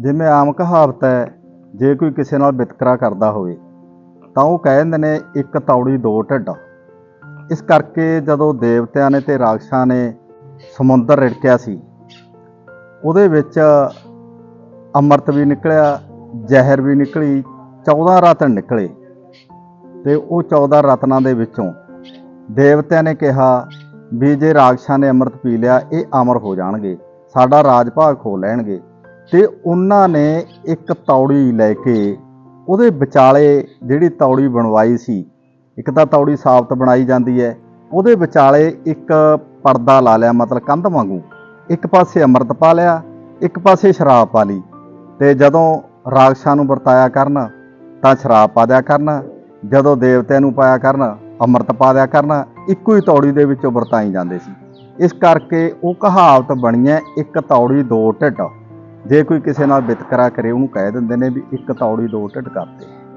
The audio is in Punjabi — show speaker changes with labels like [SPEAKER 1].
[SPEAKER 1] ਜਿਵੇਂ ਆਮ ਕਹਾਵਤ ਹੈ, ਜੇ ਕੋਈ ਕਿਸੇ ਨਾਲ ਵਿਤਕਰਾ ਕਰਦਾ ਹੋਵੇ, ਤਾਂ ਉਹ ਕਹਿ ਦਿੰਦੇ ਨੇ, ਇੱਕ ਤੌੜੀ, ਦੋ ਢਿੱਡ। ਇਸ ਕਰਕੇ ਜਦੋਂ ਦੇਵਤਿਆਂ ਨੇ ਤੇ ਰਾਖਸ਼ਾਂ ਨੇ ਸਮੁੰਦਰ ਰਿੜਕਿਆ ਸੀ, ਉਹਦੇ ਵਿੱਚ ਅੰਮ੍ਰਿਤ ਵੀ ਨਿਕਲਿਆ, ਜ਼ਹਿਰ ਵੀ ਨਿਕਲੀ 14 ਰਤਨ ਨਿਕਲੇ। ਤੇ ਉਹ 14 ਰਤਨਾਂ ਦੇ ਵਿੱਚੋਂ ਦੇਵਤਿਆਂ ਨੇ ਕਿਹਾ ਵੀ ਜੇ ਰਾਖਸ਼ਾਂ ਨੇ ਅੰਮ੍ਰਿਤ ਪੀ ਲਿਆ, ਇਹ ਅਮਰ ਹੋ ਜਾਣਗੇ, ਸਾਡਾ ਰਾਜ ਭਾਗ ਖੋ ਲੈਣਗੇ। ਤੇ ਉਹਨਾਂ ਨੇ ਇੱਕ ਤੌੜੀ ਲੈ ਕੇ ਉਹਦੇ ਵਿਚਾਲੇ ਜਿਹੜੀ ਤੌੜੀ ਬਣਵਾਈ ਸੀ, ਇੱਕ ਤਾਂ ਤੌੜੀ ਸਾਬਤ ਬਣਾਈ ਜਾਂਦੀ ਹੈ, ਉਹਦੇ ਵਿਚਾਲੇ ਇੱਕ ਪਰਦਾ ਲਾ ਲਿਆ ਮਤਲਬ ਕੰਧ ਵਾਂਗੂ, ਇੱਕ ਪਾਸੇ ਅੰਮ੍ਰਿਤ ਪਾ ਲਿਆ, ਇੱਕ ਪਾਸੇ ਸ਼ਰਾਬ ਪਾ ਲਈ ਤੇ ਜਦੋਂ ਰਾਖਸ਼ਾਂ ਨੂੰ ਵਰਤਾਇਆ ਕਰਨ ਤਾਂ ਸ਼ਰਾਬ ਪਾ ਦਿਆ ਕਰਨ, ਜਦੋਂ ਦੇਵਤਿਆਂ ਨੂੰ ਪਾਇਆ ਕਰਨ ਅੰਮ੍ਰਿਤ ਪਾ ਦਿਆ ਕਰਨ, ਇੱਕੋ ਹੀ ਤੌੜੀ ਦੇ ਵਿੱਚੋਂ ਵਰਤਾਈ ਜਾਂਦੇ ਸੀ। ਇਸ ਕਰਕੇ ਉਹ ਕਹਾਵਤ ਬਣੀ ਹੈ, ਇੱਕ ਤੌੜੀ ਦੋ ਢਿੱਡ। ਜੇ ਕੋਈ ਕਿਸੇ ਨਾਲ ਵਿਤਕਰਾ ਕਰੇ, ਉਹਨੂੰ ਕਹਿ ਦਿੰਦੇ ਨੇ ਵੀ ਇੱਕ ਤੌੜੀ ਦੋ ਢਿੱਡ ਕਰਦੇ